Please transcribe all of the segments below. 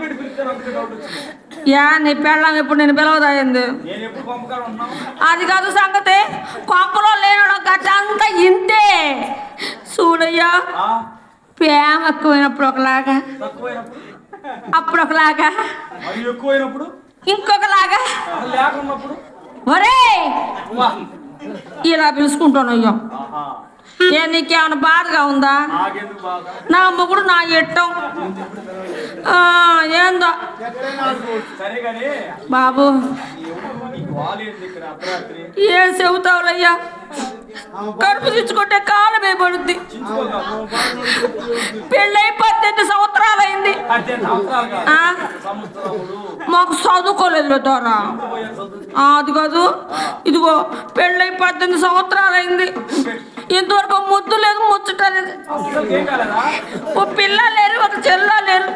పెట్టి పిలిచారు అందుకే డౌట్ వచ్చింది. యా నీ పెళ్ళం ఇప్పుడు నేను పిలవదాయింది ఉన్నాను? అది కాదు సంగతి కొంపలో లేనడం గట్ట అంతా ఇంతే. చూడయ్యా ప్రేమ ఎక్కువైనప్పుడు ఒకలాగా. అప్పుడు ఒకలాగా. ఎక్కువైనప్పుడు? ఇంకొకలాగా. ఒరే. ఇలా పిలుచుకుంటాను అయ్యో. ఏ నీకేమైనా బాధగా ఉందా? నా మొగుడు నా ఇట్టం ఏందో? బాబు. ఏం చెబుతావులయ్యా? కడుపు తెచ్చుకుంటే కాలమే పడుద్ది పెళ్ళై పద్దెనిమిది సంవత్సరాలు సంవత్సరములు. మాకు చదువుకోలేదు ఆ, అది కాదు. ఇదిగో పెళ్ళై పద్దెనిమిది సంవత్సరాలైంది. ఇంతవరకు ముద్దు లేదు ముచ్చట లేదు. ఓ పిల్ల లేరు ఒక చెల్ల లేరు.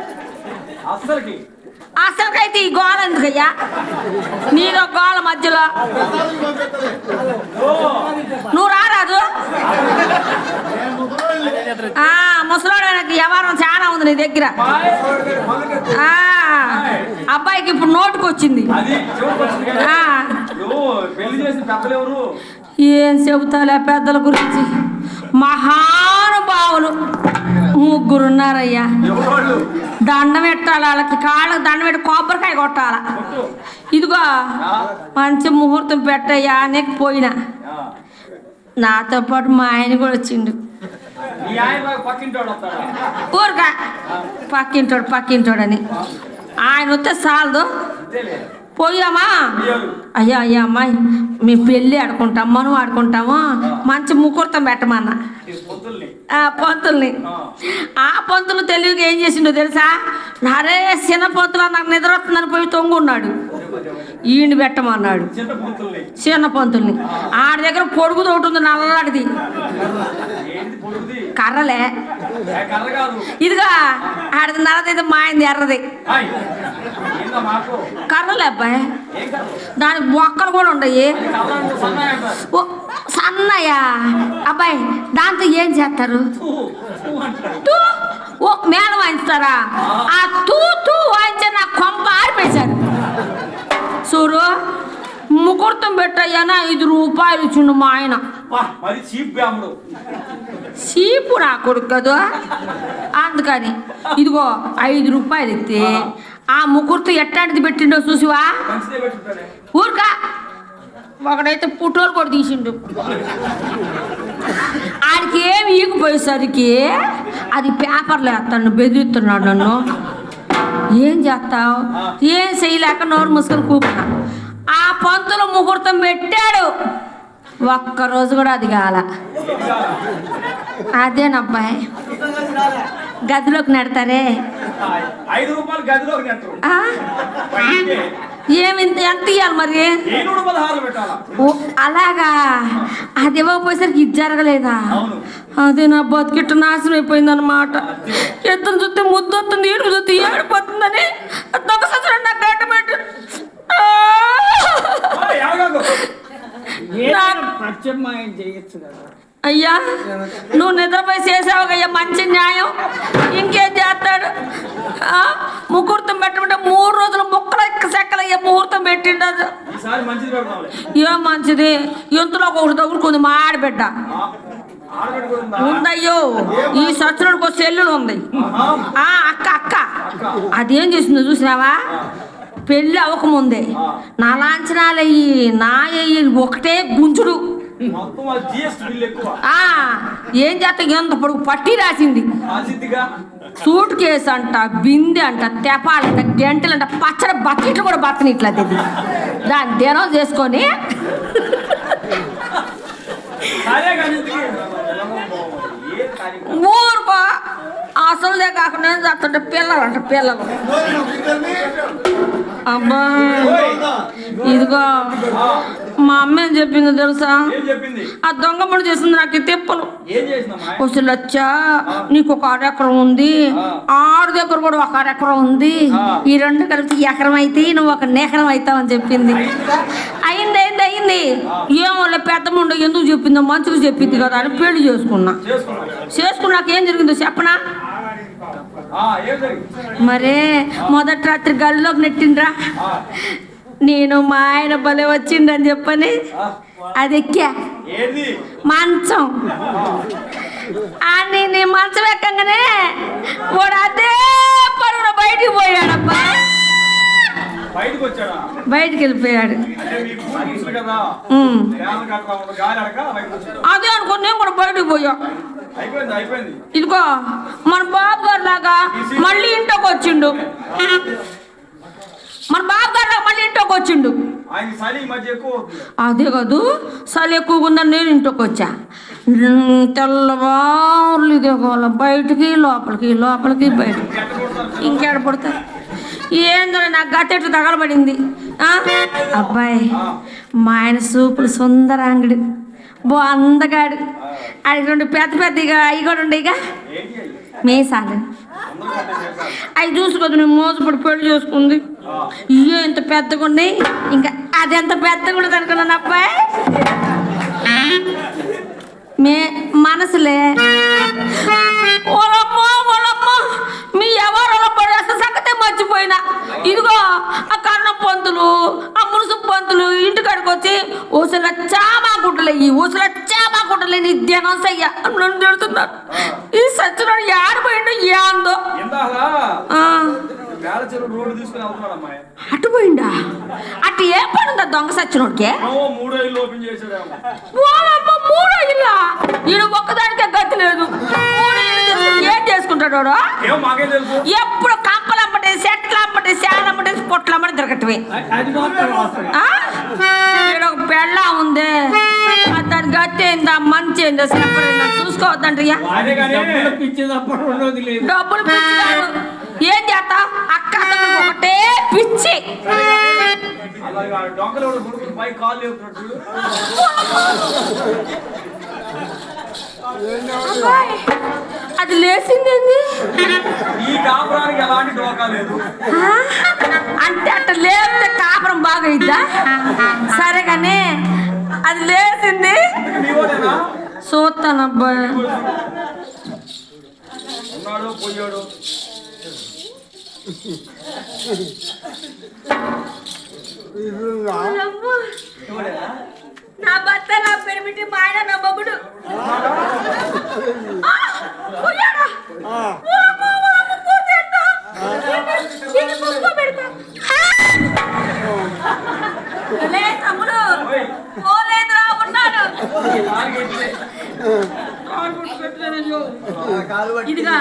అసలుకైతే ఈ గోళ ఎందుకయ్యా? నీదో గోళ మధ్యలో. నువ్వు రారాదు ఆ ముసలోడానికి వ్యవహారం చాలా ఉంది నీ దగ్గర. అబ్బాయికి ఇప్పుడు నోటుకు వచ్చింది ఏం చెబుతాలే పెద్దల గురించి? మహానుభావులు. ముగ్గురున్నారయ్యా. ఎవరు? వాళ్ళు దండం పెట్టాలి? వాళ్ళకి కాళ్ళకి దండం పెట్టి కొబ్బరికాయ కొట్టాల? కొట్టు. ఇదిగో మంచి ముహూర్తం పెట్టయ్యా అనేక పోయినా. నాతో పాటు మా ఆయన కూడా వచ్చిండు. లాగా పక్కింటోడు పక్కింటోడని. ఆయన వస్తే చాలదు. పోయామా. అయ్యా అయ్యా అమ్మాయి మీ పెళ్ళి ఆడుకుంటాం మనం ఆడుకుంటాము. మంచి ముహూర్తం పెట్టమన్నా. పంతుల్ని. ఆ. పంతులు తెలివిగా ఏం చేసిండో తెలుసా? అరే చిన్న పంతులు నాకు నిద్ర వస్తుందని పోయి తొంగున్నాడు. ఈయన పెట్టమన్నాడు. చిన్న పంతుల్ని ఆడి దగ్గర పొడుగు తోటి ఉంది కర్రలే. ఇదిగా ఆడిది నల్లది మాయింది ఎర్రది. కర్రలే అబ్బాయి. దానికి బొక్కలు కూడా ఉండయి. సన్నయ్యా అబ్బాయి దాంతో ఏం చేస్తారు? తూ, తూ ఓ మేళ వాయిస్తారా ఆ. తూ తూ వాయించే నా కొంప ఆరిపేశారు చూడు ముహూర్తం పెట్టయ్యానా? ఐదు రూపాయలు ఇచ్చిండు మా ఆయన. చీపు నా కొడుకు కదా. అందుకని ఇదిగో ఐదు రూపాయలు ఇస్తే ఆ ముహూర్తం ఎట్టాంటిది పెట్టిండో చూసివా? ఊరుకా. ఒకడైతే పుట్టోలు కూడా తీసిండు. ఆడికి ఏమి ఈగిపోయేసరికి అది పేపర్లో వేస్తాను బెదిరిస్తున్నాడు నన్ను. ఏం చేస్తావు? ఏం చేయలేక నోరు మూసుకొని కూపున్నా ఆ పంతులు ముహూర్తం పెట్టాడు. ఒక్క రోజు కూడా అది కాల. అదేనబ్బాయి. గదిలోకి నెడతారే? ఐదు రూపాయలు ఏమి ఎంత ఇవ్వాలి మరి? అలాగా? అది ఇవ్వకపోయేసరికి ఇది జరగలేదా? అవును. అదే నా బతికిట్టు నాశనం అయిపోయింది అనమాట ఎత్తును చూస్తే ముద్దు వస్తుంది ఏడు చూస్తే ఏడిపోతుందని. దొంగ సత్రం నాకు గడ్డ పెట్టు ఆ, ఎలాగో. ప్రత్యామ్నాయం చేయొచ్చు కదా. అయ్యా నువ్వు నిద్రపోయి చేసావు అయ్యా మంచి న్యాయం. ఇంకేం చేస్తాడు? ముహూర్తం పెట్టమంటే మూడు రోజులు ముక్కలు ఎక్క సెక్కలయ్యా ముహూర్తం పెట్టిండదు ఏం మంచిది? ఇంతలో ఒకటి తగులుకుంది మా ఆడబిడ్డ. ఉందయ్యో ఈ సత్రుడికి ఒక సెల్లులు ఉంది. ఆ అక్క అక్క. అదేం చేసిందో చూసినావా? పెళ్ళి అవ్వకముందే నా లాంఛనాలయ్యి నా అయ్యి ఒకటే గుంజుడు. ఏం చేస్తా ఎంత పొడుగు పట్టి రాసింది. సూట్ కేసు అంట బిందె అంట తెపాలంట గంటలంట పచ్చడి బకెట్లు కూడా బతనిట్లేదు ఇది దాన్ని దినం చేసుకొని సరే కానీ ఇంతకీ ఏ తారీఖు అబ్బాయి ఓయ్, ఇదిగో. మా అమ్మ ఏం చెప్పిందో తెలుసా? ఆ దొంగ పని చేసింది నాకు తిప్పలు. అసలు వచ్చా నీకు ఒక అరెకరం ఉంది. ఆరు దగ్గర కూడా ఒక అరెకరం ఉంది. ఈ రెండు కలిపి ఎకరం అయితే నువ్వు ఒక నేకరం అవుతావు అని చెప్పింది. అయింది? అయింది అయింది ఏమో పెద్ద ముందు ఎందుకు చెప్పిందో మంచిగా చెప్పింది కదా అని పెళ్ళి చేసుకున్నా. చేసుకున్నాక ఏం జరిగిందో చెప్పనా? మరే మొదటి రాత్రి గల్లోకి నెట్టిండ్రా? నేను మా ఆయన భలే వచ్చిండని చెప్పని అది ఎక్కా. మంచం. అని నీ మంచం ఎక్కగానే వాడు అదే పరువున బయటికి పోయాడబ్బా. బయటకు వెళ్ళిపోయాడు. అదే అనుకుని నేను కూడా బయటికి పోయా. ఇదిగో మన బాబు గారు లాగా మళ్ళీ ఇంట్లోకి వచ్చిండు. మన బాబు గారు మళ్ళీ ఇంట్లోకి వచ్చిండు. అదే కాదు చలి ఎక్కువగా ఉందని నేను ఇంటికి వచ్చా. తెల్లవారులు ఇదే బయటికి లోపలికి లోపలికి బయటికి. ఇంకేడ పడతారు ఏందో నాకు గట్టెట్టు తగలబడింది? అబ్బాయి మా ఆయన సూపులు సుందర అంగడి బో అందగాడు అది రెండు పెద్ద ఇక అవి కూడా ఉండే ఇక అయ్యి మేసాలు. అవి చూసుకోదు నేను మోసపడి పెళ్ళి చేసుకుంది. ఇయ్యో ఇంత పెద్దగా ఉన్నాయి. ఇంకా అది ఎంత పెద్దగా ఉండదు అనుకున్నాను అబ్బాయి. మే మనసులే. ఓలమ్మో మీ ఎవరు పడేస్తే సంగతే మర్చిపోయినా. ఇదిగో ఆ కన్నం పంతులు ఆ మునుసు పంతులు ఇంటికాడికి వచ్చి ఊసల చామా గుడ్డలు అయ్యి ఊసల చామా గుడ్డలు నీ ధ్యానం సయ్య అని నన్ను తిడుతున్నారు. ఈ సచ్చినాడు ఆడిపోయిండు ఏందో. అటు పోయిండా అటు ఏ పని ఉందా దొంగ సచ్చినోడికి? మూడో ఇల్లు ఈయన ఒక్కదానికే గతి లేదు. ఏం చేసుకుంటాడు ఎప్పుడు పొట్లమ్మటి తిరగటమే. అది మాత్రం వాస్తవం. ఆ? ఈడ ఒక పెళ్ళ ఉంది. దాని గతి ఏందా? మంచి ఏందో? ఉన్నది లేదు డబ్బులు పిచ్చి ఏం చేస్తా? అక్క ఒకటే పిచ్చి. అది లేచిందేంది ఈ కాపురానికి ఎలాంటి డోకా లేదు. ఆ? అంటే అట్ట లేపితే కాపురం బాగా ఇద్దా సరే కానీ అది లేచింది. చూస్తాను అబ్బాయి ఉన్నాడు పోయాడు? నా భర్త నా పెరిమిటి మా ఆయన నా మొగుడు. ఇదిగా.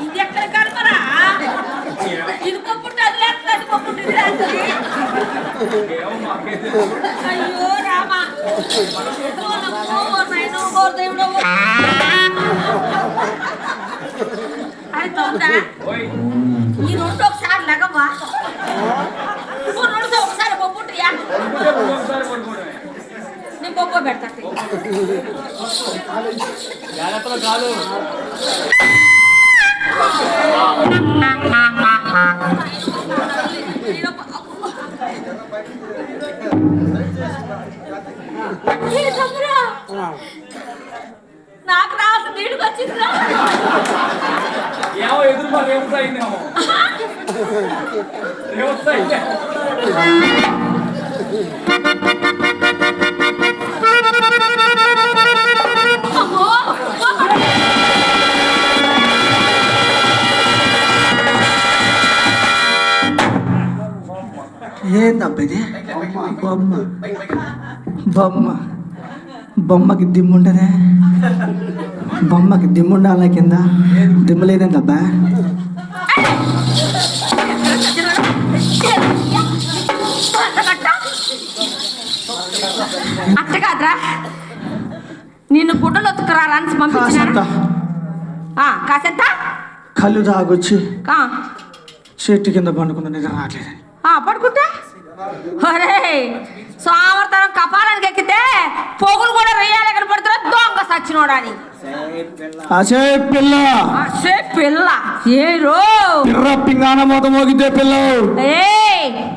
ఇది ఎక్కడ కడపరా ఇది పప్పుంటే అది లేకపోతే అది పప్పుంటే ఇది అయ్యో రామా. దేవుడో, ఈ రెండు ఒకసారి లగవ్వా రెండు ఒకసారి పప్పుంటాయా పడుకుంటే ముందు ఒకసారి పడుకోవడమే. నేను పప్పు పెడతా. జాగ్రత్తలో కాదు? నాకు రావాల్సిన నీడుకు వచ్చిందిరా ఏమో ఎదురు రేపు రేపు ఏందబ్బా ఇది బొమ్మ బొమ్మ బొమ్మకి దిమ్ముండదే బొమ్మకి దిమ్ముండాల కింద దిమ్ము కాదురా నిన్ను గుడ్డలు ఒత్తుకురా అని పంపించిన కాసంత కాసెంత కళ్ళు తాగొచ్చి చెట్టు కింద పండుకున్న నిద్ర రావట్లేదు ఆ, పడుకుంటే? అరే సోమవారం కపాలానికి ఎక్కితే పొగులు కూడా రెయ్యాలి కనపడుతున్నా దొంగ సచ్చినోడాని. అసే పిల్ల. అసే పిల్ల. ఏ రో? పిర్ర పింగాణ మూత మోగితే పిల్ల ఏ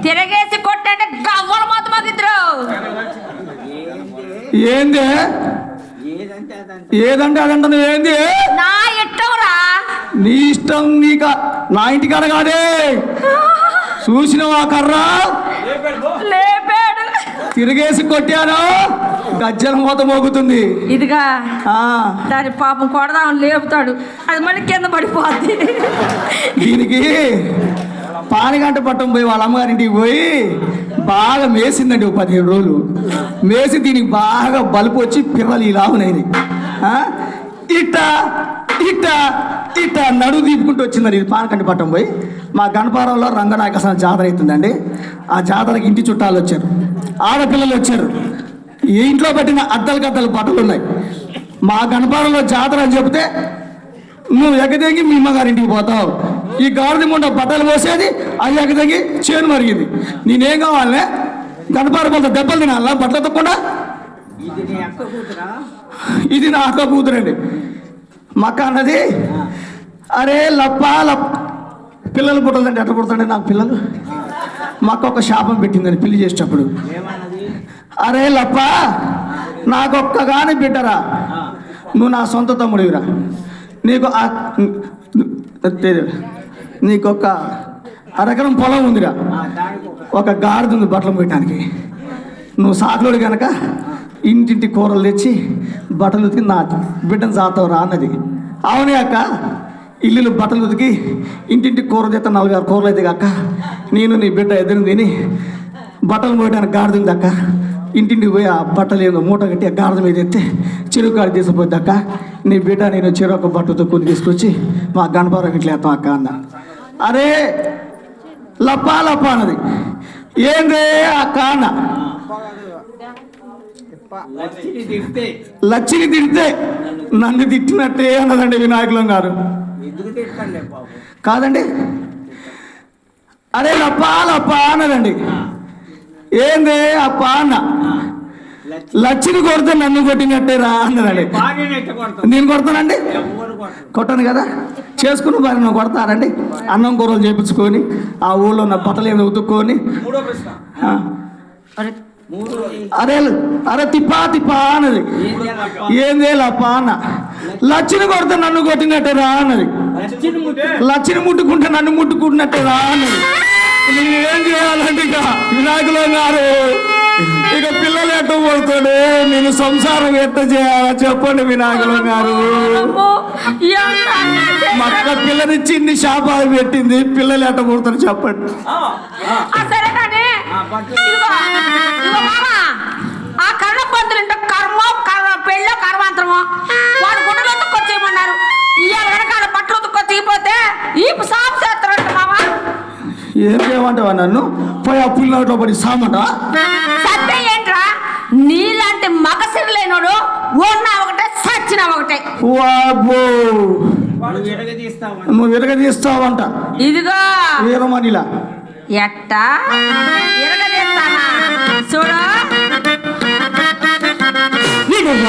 తిరగేసి కొట్టంటే గవ్వల మొత్తం మగిద్దరు. ఏంది? ఏదంటే అదంటే. నువ్వేంది నా నీ ఇష్టం నీక? నా ఇంటికాడ కాదే. చూసినవా కర్ర? లేపాడు. తిరిగేసి కొట్టాను. గజ్జల మూత మోగుతుంది. ఇదిగా ఆ. దాని పాపం కొడదామని లేపుతాడు. అది మళ్ళీ కింద పడిపోద్ది. దీనికి పానగంట పట్టం పోయి వాళ్ళ అమ్మగారింటికి పోయి బాగా మేసిందండి ఒక పదిహేను రోజులు. మేసి దీనికి బాగా బలుపు వచ్చి పిల్లలు ఇలా ఉన్నాయి. ఇట్ట ఇట్ట ఇట్ట నడువు తీపుకుంటూ వచ్చిందండి ఇది పానకంటి పట్టం పోయి. మా గణపారంలో రంగనాయకస్వామి జాతర అవుతుందండి. ఆ జాతరకి ఇంటి చుట్టాలు వచ్చారు. ఆడపిల్లలు వచ్చారు. ఈ ఇంట్లో పెట్టిన అద్దలు గద్దలు బట్టలు ఉన్నాయి. మా గణపారంలో జాతర అని చెప్తే నువ్వు ఎగదేగి మీ అమ్మగారింటికి పోతావు. ఈ గాడిద ముండ బట్టలు పోసేది అది ఎగదెంగి చేను మరిగింది నేనేం కావాలనే గణపార కొంత దెబ్బలు తినాలా బట్టలు తప్పకుండా ఇది నా అక్క కూతురండి మా అక్క అన్నది అరే లప్ప లప్ పిల్లలు పుట్టాలంటే ఎట్లా పుడతాండి నాకు పిల్లలు మా అక్క ఒక శాపం పెట్టిందని పెళ్ళి చేసేటప్పుడు అరే లప్ప నాకొక్కగానే బిడ్డరా నువ్వు నా సొంత తమ్ముడివిరా నీకు తె- నీకొక అరెకరం పొలం ఉందిరా. ఒక గాడిద ఉంది బట్టలు పెట్టడానికి నువ్వు సాకులోడు కనుక ఇంటింటి కూరలు తెచ్చి బట్టలు ఉతికి నా బిడ్డను సాతావురా అన్నది. అవునే అక్క ఇల్లులు బట్టలు ఉతికి ఇంటింటి కూర తెత్త నలుగారు కూరలు అయితే అక్క నేను నీ బిడ్డ ఎదురు తిని బట్టలు పోయడానికి గాడిద ఉంది అక్క. ఇంటింటికి పోయి ఆ బట్టలు ఏదో మూట కట్టి ఆ గాడిద మీద ఎత్తే కాడి తీసుకుపోద్ది అక్క. నీ బిడ్డ నేను చెరుకు బట్టతో కొని తీసుకొచ్చి మా గణపరం ఇట్లా వేస్తాం అక్క అన్న. అరే లప్పా లప్పా అన్నది. ఏందే ఆ కాన? లచ్చిని తిడితే నన్ను తిట్టినట్టే అన్నదండి వినాయకులం గారు. కాదండి. అరే లప్పా లప్పా అన్నదండి. ఏందే ఆ అన్న లచ్చిని కొడితే నన్ను కొట్టినట్టే రా అన్నదండి నేను కొడతానండి? కొట్టను కదా? చేసుకున్న వారిని నువ్వు కొడతారండి అన్నం కూరలు చేపించుకొని ఆ ఊళ్ళో ఉన్న బట్టలు ఏమి ఉతుక్కొని. మూడో ప్రశ్న. ఆ, అరే, అరే తిప్పా తిప్పా అన్నది. ఏందే లప్ప అన్న. లచ్చిని కొడితే నన్ను కొట్టినట్టే రా అన్నది. లచ్చిని ముట్టుకుంటే నన్ను ముట్టుకుంటున్నట్టే రా అన్నది. నేను ఏం చేయాలంటే ఇక వినాయకుల గారు ఇక పిల్లలు ఎట్ట పోతాడే నేను సంసారం ఎట్ట చేయాలా? చెప్పండి వినాయకుల గారు. అమ్మో, ఎంత అన్యాయం చేశారు. మా అక్క పిల్లనిచ్చి ఇన్ని శాపాలు పెట్టింది. పిల్లలు ఎట్ట పుడతారు చెప్పండి. ఆ, కర్ణ పంతులు కర్మ కర్మ పెళ్ళో కర్మాంతరమో. వాడు గుడ్డలు ఉతుక్కొచ్చేయమన్నారు ఇవాళ వెనకాల బట్టలు ఉతుక్కొచ్చిపోతే ఈ సాపు చేస్తారంట మామ. ఏం చేయమంటావా నన్ను? పోయి ఆ పడి సామంటావా సత్య ఏంట్రా? నీలాంటి మగసిరి లేనోడు ఉన్న ఒకటే సచ్చిన ఒకటే. వాబ్బో నువ్వు విరగదీస్తావంట. ఇదిగో. వీరమణిలా. ఎట్టా? ఎరగదీస్తానా చూడు. విడువ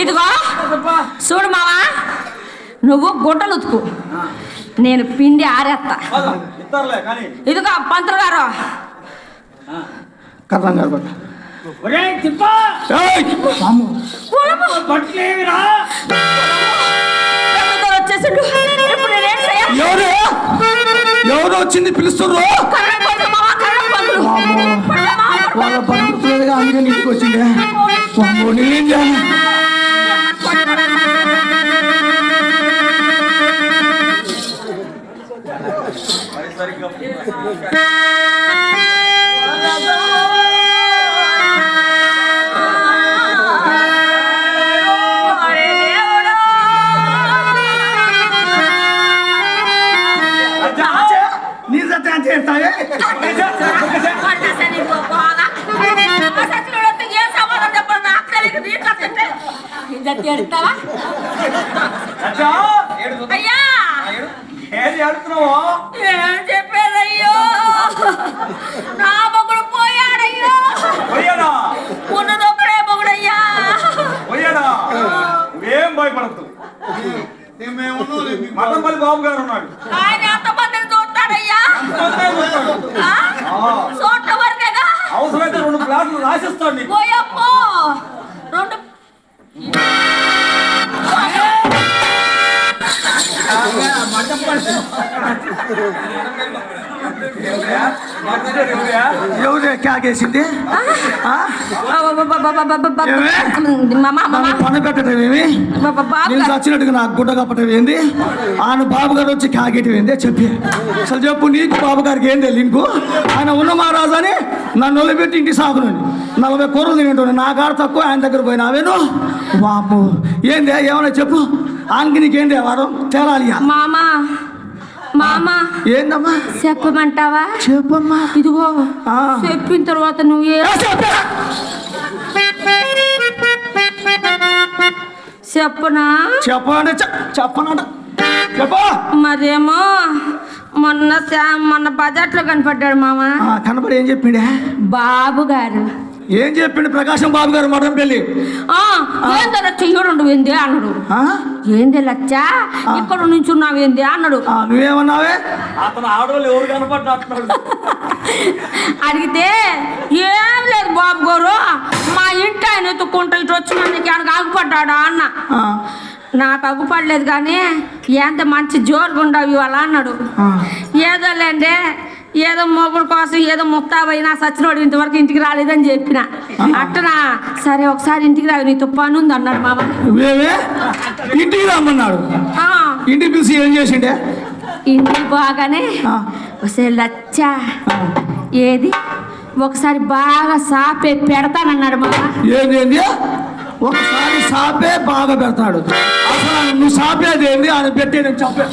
ఇదిగో చూడు మావా నువ్వు గుడ్డలు ఉతుకు. నేను పిండి ఆరేస్తా ఇదిగో పంతులు గారు. కర్ణం గారు ఎవరు? వచ్చింది పిలుస్తున్నారు వాళ్ళ పని గుర్తులేదుగా అందుకే ఇంటికి వచ్చిందే చేయాలి ఏడు అయ్యా! ఏది ఆడుతున్నావు ఏం చెప్పేదయ్యో నా మొగుడు పోయాడయ్యో. పోయాడా? ఉన్నదొక్కడే మొగుడయ్యా. పోయాడా? నువ్వేం భయపడద్దు. మతంపల్లి బాబు గారు ఉన్నాడు. ఆయన ఎంతమందిని చూస్తాడయ్యా? చూడటం వరకేగా? అవసరమైతే రెండు గ్లాసులు రాసిస్తాడు నీకు. పోయమ్మో ఎవరు మామ నన్ను పని బాబు నేను చచ్చినట్టుగా నాకు గుడ్డ కప్పటం ఏంది ఆయన బాబు గారు వచ్చి కాగేయటం ఏంది చెప్పి అసలు చెప్పు నీకు బాబు గారికి ఏంది లింకు ఆయన ఉన్న మహారాజు అని నన్ను వదిలిపెట్టి ఇంటి సాగును నలభై కూరలు తినేటోని నా కాడ తక్కువ ఆయన దగ్గర పోయినా అవేను బాబు ఏంది ఏమన్నా చెప్పు ఆయనకి నీకేంది వారం? తేలాలి. మామ మామ. ఏందమ్మా? చెప్పమంటావా? చెప్పమ్మా. ఇదిగో. చెప్పిన తర్వాత నువ్వే? చెప్పనా? చెప్పండి చెప్పనంట. చెప్పు. మరేమో మొన్న మొన్న బజార్లో కనపడ్డాడు మామ. కనపడి ఏం చెప్పిండే? బాబు గారు ఏం చెప్పిండు ప్రకాశం బాబు గారు మటన్ పెళ్ళి? ఆ, ఏందో లచ్చ ఏంది అన్నాడు. ఆ? ఏంది లచ్చ ఇక్కడ నుంచున్నావు ఏంది అన్నాడు. ఆ, నువ్వేమన్నావే? అతను ఆడవాళ్ళు ఎవరు కనపడ్డా అడిగితే ఏం లేదు బాబు గారు మా ఇంటి ఆయన ఎత్తుక్కుంటూ ఇటు వచ్చి మనకి ఆయనకు ఆగుపడ్డాడా? అన్న. నాకు అగ్గుపడలేదు కానీ ఎంత మంచి జోరుగా ఉండవు ఇవాళ? అన్నాడు. ఆ. ఏదో లేండి ఏదో మొగుడు కోసం ఏదో ముత్తాబైనా సచ్చినోడు ఇంతవరకు ఇంటికి రాలేదని చెప్పిన. అట్టనా సరే ఒకసారి ఇంటికి రావు నీతో పని ఉంది అన్నాడు మామ. ఇంటికి రమ్మన్నాడు. ఇంటికి పిలిచి ఏం చేసిండే? ఇంటికి బాగానే ఒకసారి లచ్చా. ఏది? ఒకసారి బాగా సాపే పెడతానన్నాడు మామ. ఏంది ఒకసారి సాపే బాగా పెడతాడు. అసలు నువ్వు సాపేది ఏంది? ఆయన పెట్టేది చెప్పే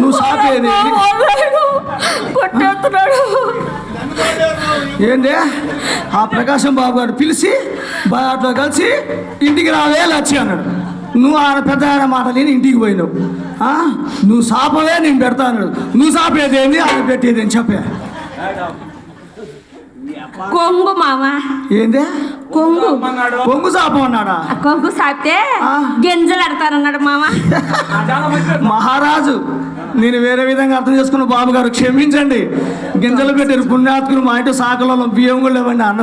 నువ్వు సాపేది? కొట్టేస్తున్నాడు. ఏంది? ఆ ప్రకాశం బాబు గారు పిలిచి బాగా కలిసి ఇంటికి రావే లచ్చి అన్నాడు. నువ్వు ఆయన పెద్ద ఆయన మాట లేని ఇంటికి పోయినావు? నువ్వు సాపవే నేను పెడతా అన్నాడు. నువ్వు సాపేది ఏంది? ఆయన పెట్టేది అని చెప్పే. కొంగు మామ ఏంది? కొంగు. అన్నాడు పొంగు సాపం అన్నాడా ఆ కొంగు సాపితే. గింజలు అడతానన్నాడు మామ మహారాజు. నేను వేరే విధంగా అర్థం చేసుకున్న బాబు గారు క్షమించండి. గింజలు పెట్టారు పుణ్యాత్కులు మా ఇంటి సాకలలో బియ్యం కూడా లేవండి అన్న